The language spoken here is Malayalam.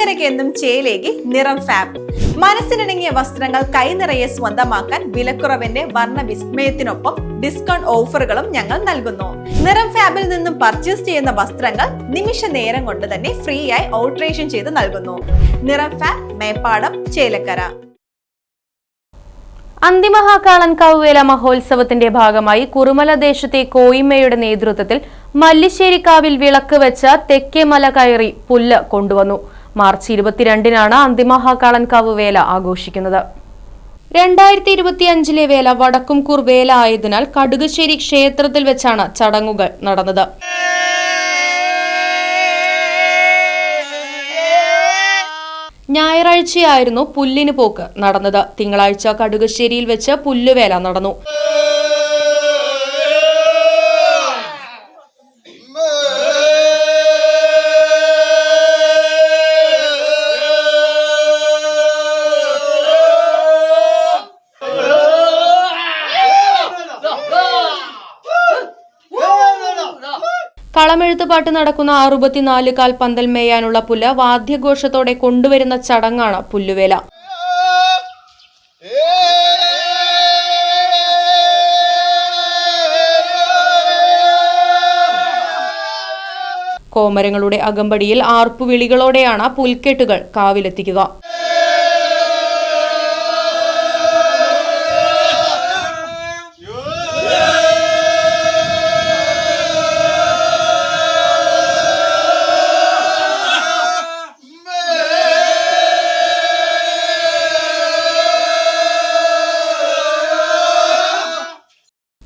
ചേലക്കരയ്ക്ക് ചേലേക്ക് ചേലേകി നിറം ഫാബ് മനസ്സിനിണങ്ങിയ വസ്ത്രങ്ങൾ കൈനിറയെ സ്വന്തമാക്കാൻ വിലക്കുറവിന്റെ വർണ വിസ്മയത്തിനൊപ്പം ഡിസ്കൗണ്ട് ഓഫറുകളും ഞങ്ങൾ നൽകുന്നു. നിറം ഫാബിൽ നിന്നും പർച്ചേസ് ചെയ്യുന്ന വസ്ത്രങ്ങൾ നിമിഷ നേരം കൊണ്ട് തന്നെ ഫ്രീ ആയി ഓൾട്രേഷൻ ചെയ്ത് നൽകുന്നു. നിറം ഫാബ് മേപ്പാടം ചേലക്കര. അന്തിമഹാകാളൻ കൗവേല മഹോത്സവത്തിന്റെ ഭാഗമായി കുറുമല ദേശത്തെ കോയിമ്മയുടെ നേതൃത്വത്തിൽ മല്ലിശ്ശേരിക്കാവിൽ വിളക്ക് വെച്ച തെക്കേമല കയറി പുല്ല് കൊണ്ടുവന്നു. മാർച്ച് ഇരുപത്തിരണ്ടിനാണ് അന്തിമഹാകാളൻ കാവ് വേല ആഘോഷിക്കുന്നത്. രണ്ടായിരത്തി ഇരുപത്തിയഞ്ചിലെ വേല വടക്കുംകൂർ വേല ആയതിനാൽ കടുകശ്ശേരി ക്ഷേത്രത്തിൽ വെച്ചാണ് ചടങ്ങുകൾ നടന്നത്. ഞായറാഴ്ചയായിരുന്നു പുല്ലിന് പോക്ക് നടന്നത്. തിങ്കളാഴ്ച കടുകശ്ശേരിയിൽ വെച്ച് പുല്ലുവേല നടന്നു. കളമെഴുത്തുപാട്ട് നടക്കുന്ന അറുപത്തിനാല് കാൽ പന്തൽ മേയാനുള്ള പുല്ല് വാദ്യഘോഷത്തോടെ കൊണ്ടുവരുന്ന ചടങ്ങാണ് പുല്ലുവേല. കോമരങ്ങളുടെ അകമ്പടിയിൽ ആർപ്പുവിളികളോടെയാണ് പുൽക്കെട്ടുകൾ കാവിലെത്തിക്കുക.